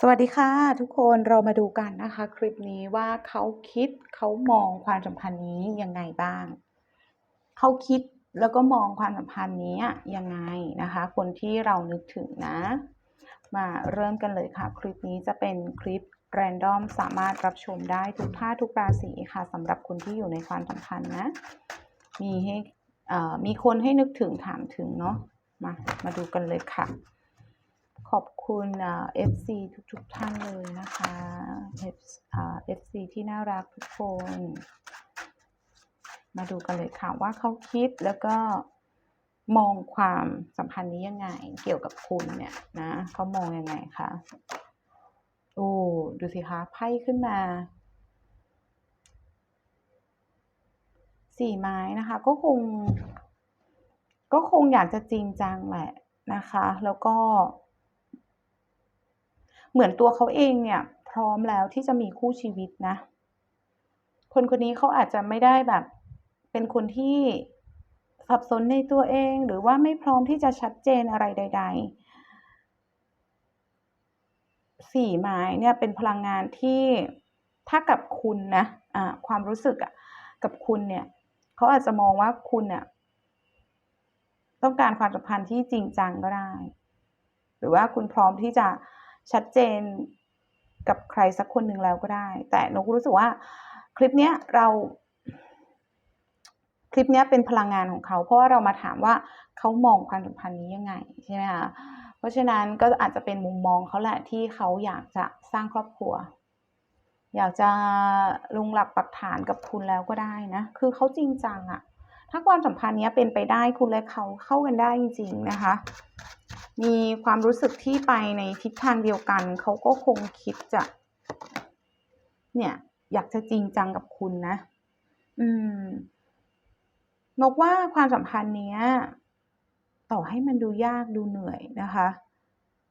สวัสดีค่ะ ทุกคนเรามาดูกันนะคะ คลิปนี้ว่าเขาคิดเขามองความสัมพันธ์นี้ยังไงบ้าง เขาคิดแล้วก็มองความสัมพันธ์นี้ยังไงนะคะ คนที่เรานึกถึงนะ มาเริ่มกันเลยค่ะ คลิปนี้จะเป็นคลิปแรนดอมสามารถรับชมได้ทุกท่าทุกราศีค่ะสำหรับคนที่อยู่ในความสัมพันธ์นะ มีให้มีคนให้นึกถึงถามถึงเนาะมามาดูกันเลยค่ะ ขอบคุณเอ่อ FC ทุกๆท่านเลยนะคะ F อ่า FC ที่น่ารักทุกคน มาดูกันเลยค่ะว่าเขาคิดแล้วก็มองความสัมพันธ์นี้ยังไง เกี่ยวกับคุณเนี่ยนะเขามองยังไงคะโอ้ดูสิคะไพ่ขึ้นมาสี่ไม้นะคะ ก็คง ก็คงอยากจะจริงจังแหละนะคะ แล้วก็ เหมือนตัวเขาเองเนี่ย พร้อมแล้วที่จะมีคู่ชีวิตนะ คนคนนี้เขาอาจจะไม่ได้แบบ เป็นคนที่สับสนในตัวเอง หรือว่าไม่พร้อมที่จะชัดเจนอะไรใด ๆ สี่ไม้เนี่ยเป็นพลังงานที่ถ้ากับคุณนะอ่าความรู้สึกอะกับคุณเนี่ยเขาอาจจะมองว่าคุณเนี่ยต้องการความสัมพันธ์ที่จริงจังก็ได้ หรือว่าคุณพร้อมที่จะ ชัดเจนกับใครสักคนหนึ่งแล้วก็ได้ แต่นกรู้สึกว่าคลิปเนี้ยเราคลิปเนี้ยเป็นพลังงานของเขา เพราะว่าเรามาถามว่าเขามองความสัมพันธ์นี้ยังไงใช่ไหมคะเพราะฉะนั้นก็อาจจะเป็นมุมมองเขาแหละที่เขาอยากจะสร้างครอบครัว อยากจะลงหลักปักฐานกับคุณแล้วก็ได้นะ คือเขาจริงจังอะ ถ้าความสัมพันธ์นี้เป็นไปได้คุณและเขาเข้ากันได้จริง ๆ นะคะ มีความรู้สึกที่ไปในทิศทางเดียวกัน เขาก็คงคิดจะ เนี่ย อยากจะจริงจังกับคุณนะ อืมนกว่าความสัมพันธ์เนี้ย ต่อให้มันดูยากดูเหนื่อยนะคะ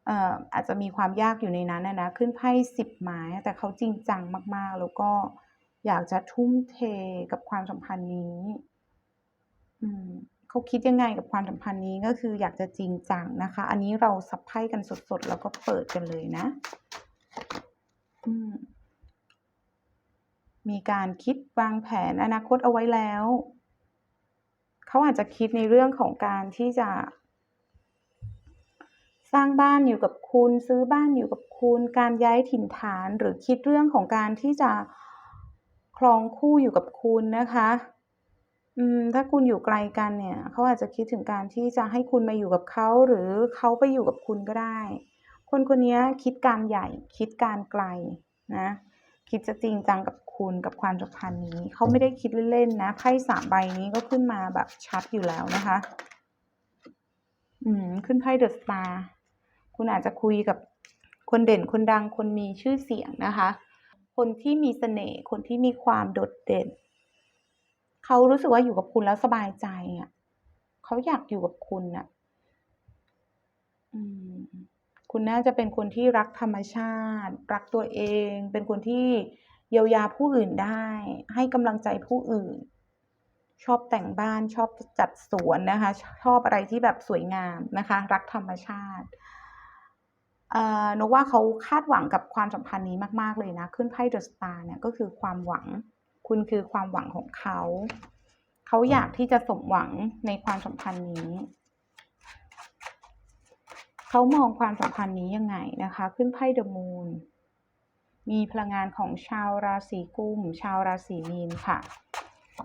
เอ่ออาจจะมีความยากอยู่ในนั้นนะนะขึ้นไพ่สิบไม้แต่เขาจริงจังมาก ๆ แล้วก็อยากจะทุ่มเทกับความสัมพันธ์นี้ เขาคิดยังไงกับความสัมพันธ์นี้ก็คืออยากจะจริงจังนะคะ อันนี้เราสับไพ่กันสดๆ แล้วก็เปิดกันเลยนะมมีการคิดวางแผนอนาคตเอาไว้แล้ว เขาอาจจะคิดในเรื่องของการที่จะ สร้างบ้านอยู่กับคุณซื้อบ้านอยู่กับคุณการย้ายถิ่นฐานหรือคิดเรื่องของการที่จะครองคู่อยู่กับคุณนะคะ อืม ถ้าคุณอยู่ไกลกันเนี่ย เขาอาจจะคิดถึงการที่จะให้คุณมาอยู่กับเขา หรือเขาไปอยู่กับคุณก็ได้ คนคนนี้คิดการใหญ่ คิดการไกลนะ คิดจะจริงจังกับคุณกับความสัมพันธ์นี้ เขาไม่ได้คิดเล่นๆนะไพ่สามใบนี้ก็ขึ้นมาแบบชัดอยู่แล้วนะคะ อืม ขึ้นไพ่เดอะสตาร์คุณอาจจะคุยกับคนเด่นคนดังคนมีชื่อเสียงนะคะ คนที่มีเสน่ห์คนที่มีความโดดเด่น เขารู้สึกว่าอยู่กับคุณแล้วสบายใจอะเขาอยากอยู่กับคุณอะคุณน่าจะเป็นคนที่รักธรรมชาติ รักตัวเอง เป็นคนที่เยียวยาผู้อื่นได้ ให้กำลังใจผู้อื่น ชอบแต่งบ้านชอบจัดสวนนะคะ ชอบอะไรที่แบบสวยงามนะคะ รักธรรมชาติเอ่อนกว่าเขาคาดหวังกับความสัมพันธ์นี้มาก ๆ เลยนะ ขึ้นไพ่เดอะสตาร์เนี่ยก็คือความหวัง คุณคือความหวังของเขา เขาอยากที่จะสมหวังในความสัมพันธ์นี้ เขามองความสัมพันธ์นี้ยังไงนะคะ ขึ้นไพ่เดอะมูน มีพลังงานของชาวราศีกุม ชาวราศีมีนค่ะ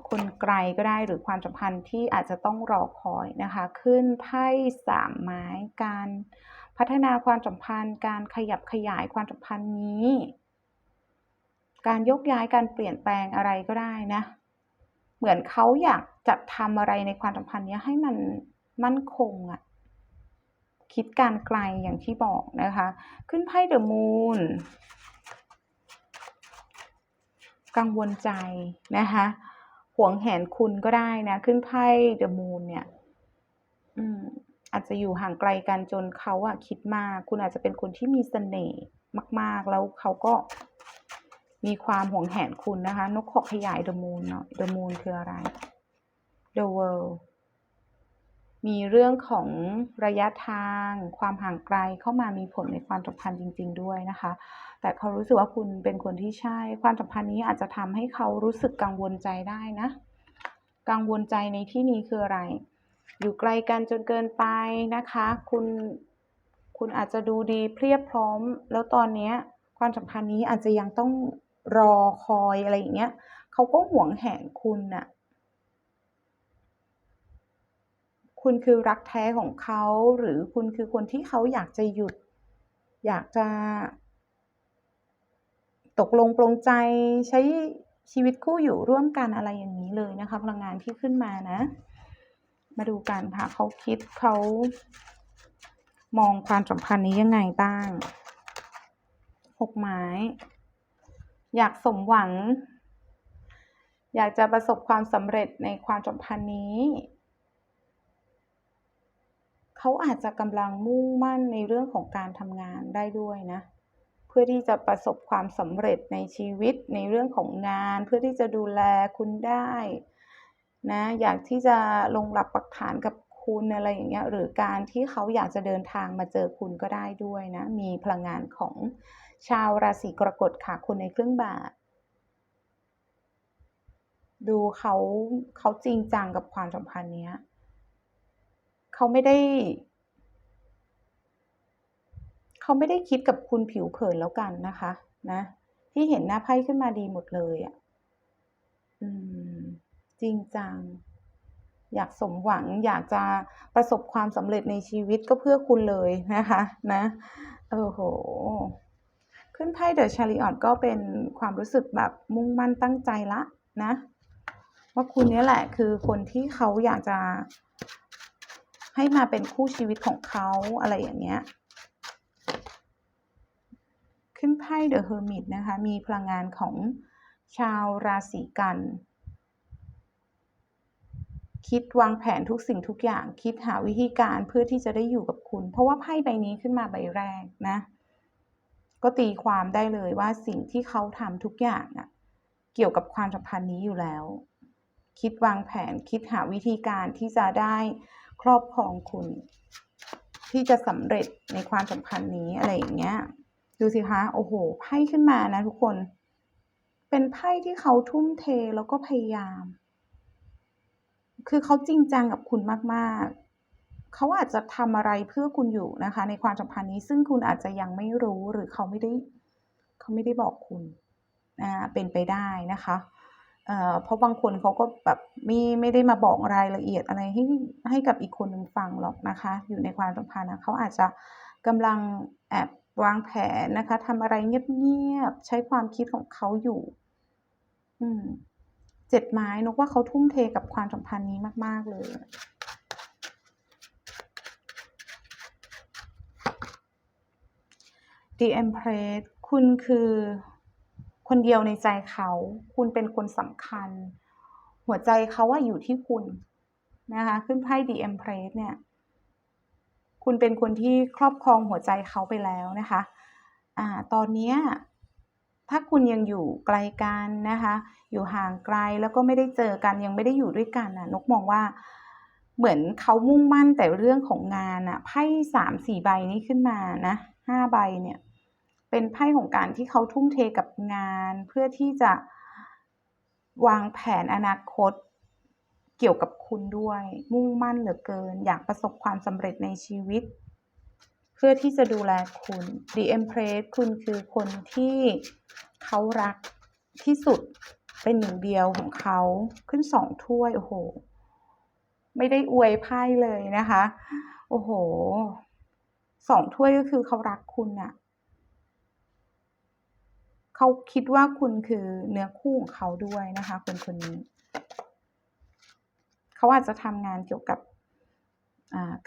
คนไกลก็ได้หรือความสัมพันธ์ที่อาจจะต้องรอคอยนะคะ ขึ้นไพ่สามไม้ การพัฒนาความสัมพันธ์ การขยับขยายความสัมพันธ์นี้ การยกย้ายการเปลี่ยนแปลงอะไรก็ได้นะ เหมือนเขาอยากจะทำอะไรในความสัมพันธ์นี้ให้มันมั่นคงอะคิดการไกลอย่างที่บอกนะคะ ขึ้นไพ่เดอะมูนกังวลใจนะคะหวงแหนคุณก็ได้นะ ขึ้นไพ่เดอะมูนเนี่ยอืมอาจจะอยู่ห่างไกลกันจนเขาอะคิดมาก คุณอาจจะเป็นคนที่มีเสน่ห์มาก ๆ แล้วเขาก็ มีความห่วงแหนคุณนะคะ นกขอขยายเดอะมูนหน่อยเดอะมูนคืออะไร The World มีเรื่องของระยะทาง ความห่างไกลเข้ามามีผลในความสัมพันธ์จริง ๆ ด้วยนะคะ แต่เขารู้สึกว่าคุณเป็นคนที่ใช่ ความสัมพันธ์นี้อาจจะทำให้เขารู้สึกกังวลใจได้นะ กังวลใจในที่นี้คืออะไร อยู่ไกลกันจนเกินไปนะคะ คุณคุณอาจจะดูดีเพรียบพร้อม แล้วตอนนี้ความสัมพันธ์นี้อาจจะยังต้อง รอคอยอะไรอย่างเงี้ยเขาก็หวงแหนคุณน่ะ คุณคือรักแท้ของเขาหรือคุณคือคนที่เขาอยากจะหยุด อยากจะ ตกลงปลงใจใช้ชีวิตคู่อยู่ร่วมกันอะไรอย่างนี้เลยนะคะ พลังงานที่ขึ้นมานะ มาดูกันค่ะเขาคิดเขามองความสัมพันธ์นี้ยังไงบ้างหกไม้ อยากสมหวัง อยากจะประสบความสำเร็จในความสัมพันธ์นี้ เขาอาจจะกำลังมุ่งมั่นในเรื่องของการทำงานได้ด้วยนะ เพื่อที่จะประสบความสำเร็จในชีวิตในเรื่องของงาน เพื่อที่จะดูแลคุณได้นะอยากที่จะลงหลักปักฐานกับคุณอะไรอย่างเงี้ยหรือการที่เขาอยากจะเดินทางมาเจอคุณก็ได้ด้วยนะ มีพลังงานของ ชาวราศีกรกฎค่ะ คนในเครื่องบาดูเขาเขาจริงจังกับความสัมพันธ์เนี้ยเขาไม่ได้ เขาไม่ได้คิดกับคุณผิวเผินแล้วกันนะคะ นะ ที่เห็นหน้าไพ่ขึ้นมาดีหมดเลยอะ่ะอืม จริงจัง อยากสมหวังอยากจะประสบความสำเร็จในชีวิตก็เพื่อคุณเลยนะคะ นะ โอ้โห ขึ้นไพ่เดอะชาริออตก็เป็นความรู้สึกแบบมุ่งมั่นตั้งใจละนะ ว่าคุณนี้แหละคือคนที่เขาอยากจะ ให้มาเป็นคู่ชีวิตของเขาอะไรอย่างเงี้ย ขึ้นไพ่เดอะเฮอร์มิตนะคะ มีพลังงานของชาวราศีกัน คิดวางแผนทุกสิ่งทุกอย่าง คิดหาวิธีการเพื่อที่จะได้อยู่กับคุณ เพราะว่าไพ่ใบนี้ขึ้นมาใบแรกนะ ก็ตีความได้เลยว่าสิ่งที่เขาทำทุกอย่างอะเกี่ยวกับความสัมพันธ์นี้อยู่แล้ว คิดวางแผนคิดหาวิธีการที่จะได้ครอบครองคุณ ที่จะสำเร็จในความสัมพันธ์นี้อะไรอย่างเงี้ย ดูสิคะโอ้โหไพ่ขึ้นมานะทุกคน เป็นไพ่ที่เขาทุ่มเทแล้วก็พยายาม คือเขาจริงจังกับคุณมากๆ เขาอาจจะทำอะไรเพื่อคุณอยู่นะคะ ในความสัมพันธ์นี้ซึ่งคุณอาจจะยังไม่รู้หรือเขาไม่ได้เขาไม่ได้บอกคุณอ่าเป็นไปได้นะคะเเพราะบางคนเขาก็แบบไม่ไม่ได้มาบอกรายละเอียดอะไรให้ให้กับอีกคนหนึ่งฟังหรอกนะคะ อยู่ในความสัมพันธ์นะเขาอาจจะกำลังแอบวางแผนนะคะทำอะไรเงียบๆใช้ความคิดของเขาอยู่ อืมเจ็ดไม้นกว่าเขาทุ่มเทกับความสัมพันธ์นี้มาก ๆ เลย The Empress คุณคือคนเดียวในใจเขา คุณเป็นคนสำคัญ หัวใจเขาว่าอยู่ที่คุณนะคะขึ้นไพ่ The Empress เนี่ย คุณเป็นคนที่ครอบครองหัวใจเขาไปแล้วนะคะอ่าตอนนี้ถ้าคุณยังอยู่ไกลกันนะคะ อยู่ห่างไกลแล้วก็ไม่ได้เจอกันยังไม่ได้อยู่ด้วยกันนะนกมองว่าเหมือนเขามุ่งมั่นแต่เรื่องของงานอะไพ่สามสี่ใบนี้ขึ้นมานะห้าใบเนี่ย เป็นไพ่ของการที่เขาทุ่มเทกับงาน เพื่อที่จะวางแผนอนาคตเกี่ยวกับคุณด้วย มุ่งมั่นเหลือเกิน อยากประสบความสำเร็จในชีวิต เพื่อที่จะดูแลคุณ The Empress คุณคือคนที่เขารักที่สุดเป็นหนึ่งเดียวของเขาขึ้นสองถ้วย โอ้โห ไม่ได้อวยไพ่เลยนะคะ โอ้โหสองถ้วยก็คือเขารักคุณอะ เขาคิดว่าคุณคือเนื้อคู่ของเขาด้วยนะคะ คนคนนี้ เขาอาจจะทำงานเกี่ยวกับ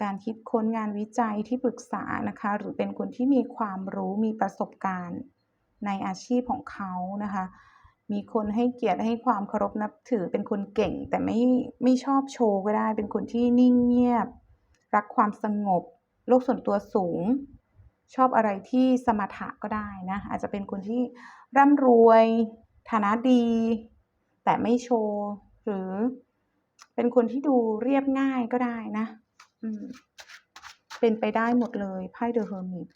การคิดค้นงานวิจัยที่ปรึกษานะคะ หรือเป็นคนที่มีความรู้มีประสบการณ์ในอาชีพของเขานะคะ มีคนให้เกียรติให้ความเคารพนับถือเป็นคนเก่ง แต่ไม่ไม่ชอบโชว์ก็ได้ เป็นคนที่นิ่งเงียบ รักความสงบ โลกส่วนตัวสูง ชอบอะไรที่สมถะก็ได้นะอาจจะเป็นคนที่ร่ำรวยฐานะดี แต่ไม่โชว์ หรือเป็นคนที่ดูเรียบง่ายก็ได้นะเป็นไปได้หมดเลยไพ่ The Hermit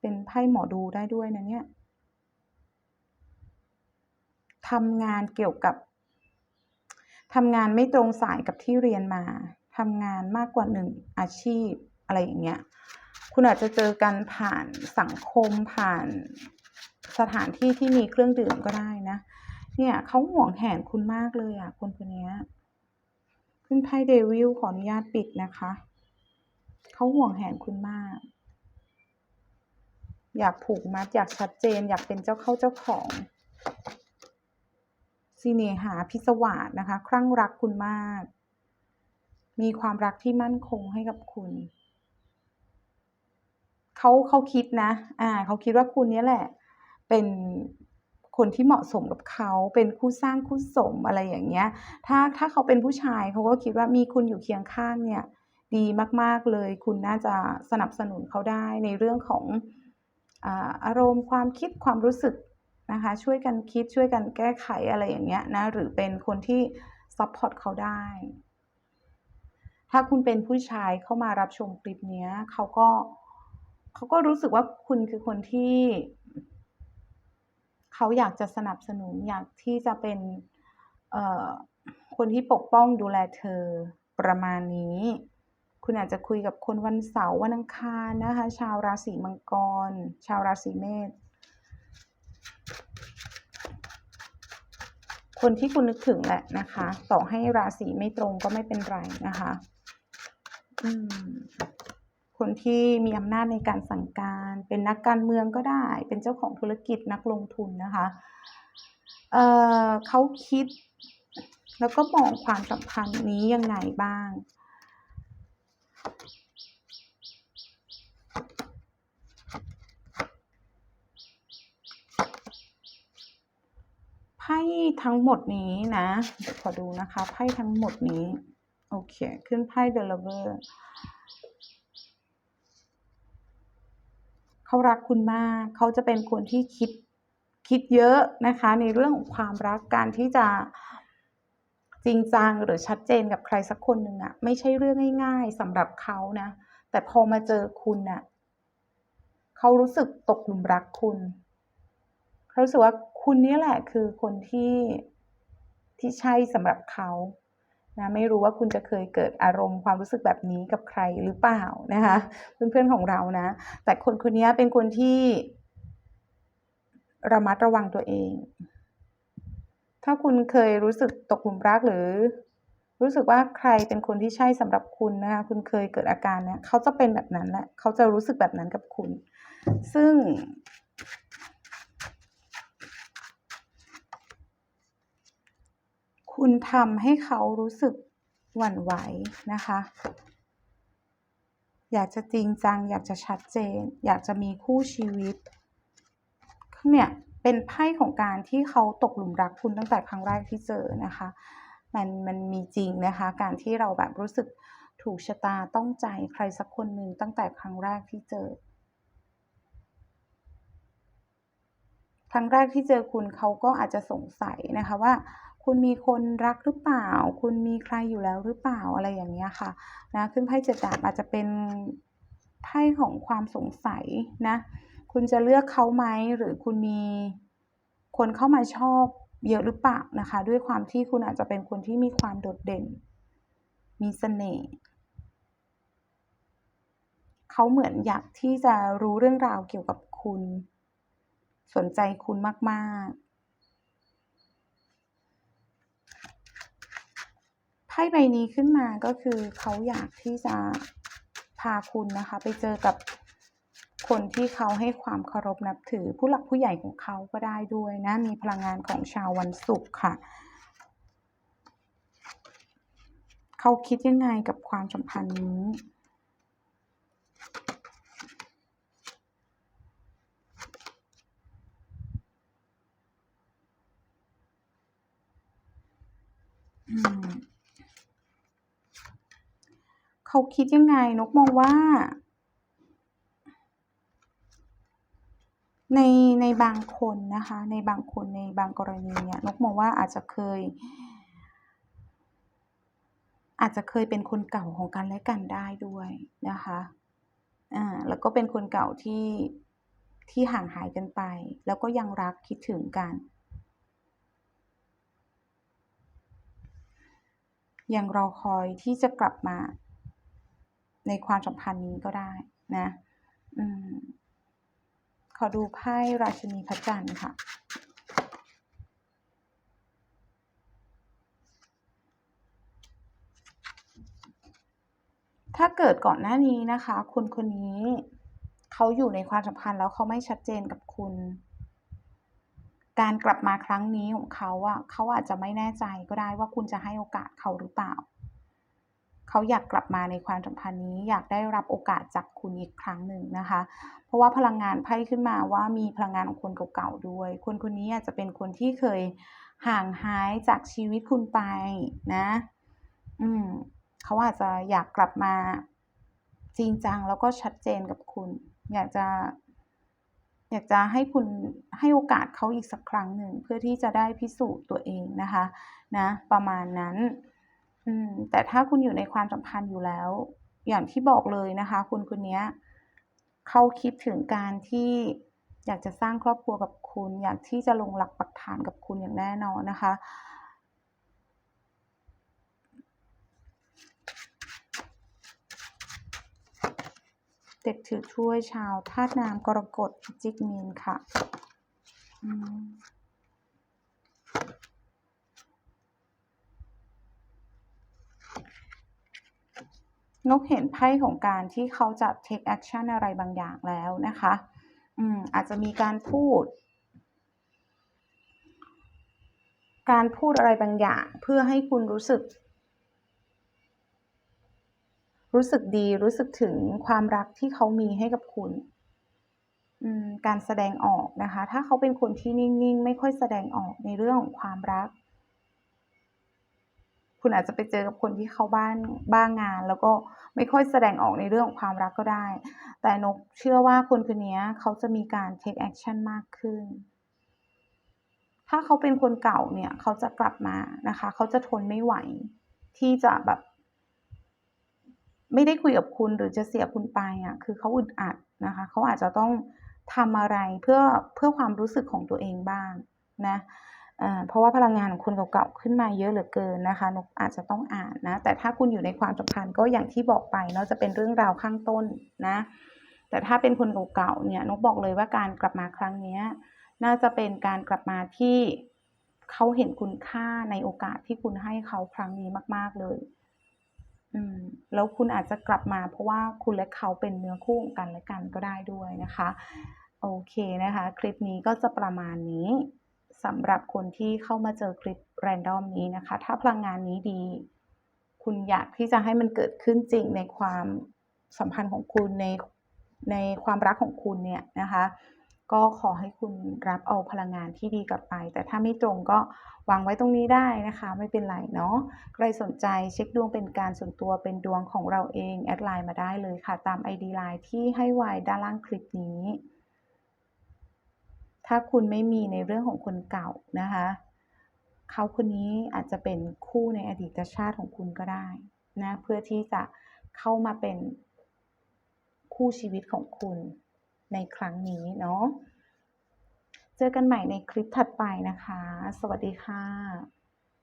เป็นไพ่หมอดูได้ด้วยนะเนี่ยทำงานเกี่ยวกับทำงานไม่ตรงสายกับที่เรียนมาทำงานมากกว่าหนึ่งอาชีพอะไรอย่างเงี้ย คุณอาจจะเจอกันผ่านสังคมผ่านสถานที่ที่มีเครื่องดื่มก็ได้นะ เนี่ยเขาห่วงแหนคุณมากเลยอะคนคนนี้ขึ้นไพ่เดวิลขออนุญาตปิดนะคะเขาห่วงแหนคุณมาก อยากผูกมัด อยากชัดเจน อยากเป็นเจ้าเข้าเจ้าของสิเนหาพิศวาสนะคะ คลั่งรักคุณมาก มีความรักที่มั่นคงให้กับคุณ เขาเขาคิดนะ อ่าเขาคิดว่าคุณเนี้ยแหละ เป็นคนที่เหมาะสมกับเขาเป็นคู่สร้างคู่สมอะไรอย่างเงี้ย ถ้าถ้าเขาเป็นผู้ชายเขาก็คิดว่ามีคุณอยู่เคียงข้างเนี่ย ดีมากๆเลย คุณน่าจะสนับสนุนเขาได้ในเรื่องของอาอารมณ์ความคิดความรู้สึกนะคะ ช่วยกันคิดช่วยกันแก้ไขอะไรอย่างเงี้ยนะหรือเป็นคนที่ซัพพอร์ตเขาได้ ถ้าคุณเป็นผู้ชายเข้ามารับชมคลิปนี้เขาก็ เขาก็รู้สึกว่าคุณคือคนที่เขาอยากจะสนับสนุนอยากที่จะเป็นเอคนที่ปกป้องดูแลเธอประมาณนี้ คุณอาจจะคุยกับคนวันเสาร์วันอังคารนะคะ ชาวราศีมังกร ชาวราศีเมษคนที่คุณนึกถึงแหละนะคะ ต่อให้ราศีไม่ตรงก็ไม่เป็นไรนะคะ อืม คนที่มีอำนาจในการสั่งการ เป็นนักการเมืองก็ได้ เป็นเจ้าของธุรกิจนักลงทุนนะคะเเขาคิด แล้วก็มองความสัมพันธ์นี้ยังไงบ้าง?ไพ่ทั้งหมดนี้นะ ขอดูนะคะ ไพ่ทั้งหมดนี้ โอเค ขึ้นไพ่ The Lover เขารักคุณมาก เขาจะเป็นคนที่คิดคิดเยอะนะคะ ในเรื่องของความรักการที่จะจริงจังหรือชัดเจนกับใครสักคนหนึ่งอะไม่ใช่เรื่องง่ายๆสำหรับเขานะ แต่พอมาเจอคุณน่ะเขารู้สึกตกหลุมรักคุณเขารู้สึกว่าคุณนี่แหละคือคนที่ที่ใช่สำหรับเขา นะไม่รู้ว่าคุณจะเคยเกิดอารมณ์ความรู้สึกแบบนี้กับใครหรือเปล่านะคะเพื่อนๆของเรานะ แต่คนคนนี้เป็นคนที่ระมัดระวังตัวเอง ถ้าคุณเคยรู้สึกตกหลุมรักหรือ รู้สึกว่าใครเป็นคนที่ใช่สำหรับคุณนะคะคุณเคยเกิดอาการเนี้ยเขาจะเป็นแบบนั้นแหละเขาจะรู้สึกแบบนั้นกับคุณ ซึ่ง คุณทำให้เขารู้สึกหวั่นไหวนะคะ อยากจะจริงจัง อยากจะชัดเจน อยากจะมีคู่ชีวิตเนี่ยเป็นไพ่ของการที่เขาตกหลุมรักคุณตั้งแต่ครั้งแรกที่เจอนะคะ มันมันมีจริงนะคะ การที่เราแบบรู้สึกถูกชะตาต้องใจใครสักคนหนึ่งตั้งแต่ครั้งแรกที่เจอ ครั้งแรกที่เจอคุณเขาก็อาจจะสงสัยนะคะว่า คุณมีคนรักหรือเปล่า คุณมีใครอยู่แล้วหรือเปล่าอะไรอย่างเงี้ยค่ะนะขึ้นไพ่เจ็ดดาบอาจจะเป็นไพ่ของความสงสัยนะ คุณจะเลือกเขาไหมหรือคุณมีคนเข้ามาชอบเยอะหรือเปล่านะคะ ด้วยความที่คุณอาจจะเป็นคนที่มีความโดดเด่น มีเสน่ห์เขาเหมือนอยากที่จะรู้เรื่องราวเกี่ยวกับคุณ สนใจคุณมาก ๆ ไพ่ใบนี้ขึ้นมาก็คือเขาอยากที่จะพาคุณนะคะ ไปเจอกับคนที่เขาให้ความเคารพนับถือ ผู้หลักผู้ใหญ่ของเขาก็ได้ด้วยนะ มีพลังงานของชาววันศุกร์ค่ะ เขาคิดยังไงกับความสัมพันธ์นี้?อืม เขาคิดยังไงนกมองว่า ในในบางคนนะคะ ในบางคนในบางกรณีเนี่ยนกมองว่าอาจจะเคย อาจจะเคยเป็นคนเก่าของกันและกันได้ด้วยนะคะอ่าแล้วก็เป็นคนเก่าที่ที่ห่างหายกันไป แล้วก็ยังรักคิดถึงกัน ยังรอคอยที่จะกลับมา ในความสัมพันธ์นี้ก็ได้นะอืมขอดูไพ่ราชินีพระจันทร์ค่ะ ถ้าเกิดก่อนหน้านี้นะคะคนคนนี้เขาอยู่ในความสัมพันธ์แล้วเขาไม่ชัดเจนกับคุณ การกลับมาครั้งนี้ของเขาอะเขาอาจจะไม่แน่ใจก็ได้ว่าคุณจะให้โอกาสเขาหรือเปล่า เขาอยากกลับมาในความสัมพันธ์นี้ อยากได้รับโอกาสจากคุณอีกครั้งหนึ่งนะคะ เพราะว่าพลังงานไพ่ขึ้นมาว่ามีพลังงานของคนเก่าๆด้วย คนคนนี้อาจจะเป็นคนที่เคยห่างหายจากชีวิตคุณไปนะ อืมเขาอาจจะอยากกลับมาจริงจังแล้วก็ชัดเจนกับคุณ อยากจะอยากจะให้คุณให้โอกาสเขาอีกสักครั้งหนึ่งเพื่อที่จะได้พิสูจน์ตัวเองนะคะ นะ ประมาณนั้น อืมแต่ถ้าคุณอยู่ในความสัมพันธ์อยู่แล้ว อย่างที่บอกเลยนะคะ คุณคนนี้เขาคิดถึงการที่อยากจะสร้างครอบครัวกับคุณ อยากที่จะลงหลักปักฐานกับคุณอย่างแน่นอนนะคะ เด็กถือถ้วยชาวธาตุน้ำกรกฎพิจิกมีนค่ะ นกเห็นไพ่ของการที่เขาจะ take action อะไรบางอย่างแล้วนะคะ อืมอาจจะมีการพูด การพูดอะไรบางอย่าง เพื่อให้คุณรู้สึก รู้สึกดีรู้สึกถึงความรักที่เขามีให้กับคุณการแสดงออกนะคะ ถ้าเขาเป็นคนที่นิ่ง ๆ ไม่ค่อยแสดงออกในเรื่องของความรัก คุณอาจจะไปเจอกับคนที่เขาบ้านบ้างงาน แล้วก็ไม่ค่อยแสดงออกในเรื่องของความรักก็ได้ แต่นกเชื่อว่าคนคนนี้เขาจะมีการ take action มากขึ้น ถ้าเขาเป็นคนเก่าเนี่ย เขาจะกลับมานะคะ เขาจะทนไม่ไหว ที่จะแบบ ไม่ได้คุยกับคุณหรือจะเสียคุณไปอะคือเขาอึดอัดนะคะ เขาอาจจะต้องทำอะไรเพื่อเพื่อความรู้สึกของตัวเองบ้างนะ เพราะว่าพลังงานของคนเก่าๆขึ้นมาเยอะเหลือเกินนะคะนกอาจจะต้องอ่านนะ แต่ถ้าคุณอยู่ในความสัมพันธ์ก็อย่างที่บอกไปเนาะจะเป็นเรื่องราวข้างต้นนะ แต่ถ้าเป็นคนเก่าๆเนี่ยนกบอกเลยว่าการกลับมาครั้งนี้น่าจะเป็นการกลับมาที่เขาเห็นคุณค่าในโอกาสที่คุณให้เขาครั้งนี้มาก ๆเลย อืม แล้วคุณอาจจะกลับมาเพราะว่าคุณและเขาเป็นเนื้อคู่ของกันและกันก็ได้ด้วยนะคะ โอเคนะคะ คลิปนี้ก็จะประมาณนี้ สำหรับคนที่เข้ามาเจอคลิป random นี้นะคะ ถ้าพลังงานนี้ดี คุณอยากที่จะให้มันเกิดขึ้นจริงในความสัมพันธ์ของคุณในในความรักของคุณเนี่ยนะคะ ก็ขอให้คุณรับเอาพลังงานที่ดีกลับไป แต่ถ้าไม่ตรงก็วางไว้ตรงนี้ได้นะคะ ไม่เป็นไรเนาะใครสนใจเช็คดวงเป็นการส่วนตัวเป็นดวงของเราเอง แอดไลน์มาได้เลยค่ะ ตาม ID LINE ที่ให้ไว้ด้านล่างคลิปนี้ ถ้าคุณไม่มีในเรื่องของคนเก่านะคะเขาคนนี้อาจจะเป็นคู่ในอดีตชาติของคุณก็ได้นะเพื่อที่จะเข้ามาเป็นคู่ชีวิตของคุณในครั้งนี้เนาะเจอกันใหม่ในคลิปถัดไปนะคะ สวัสดีค่ะ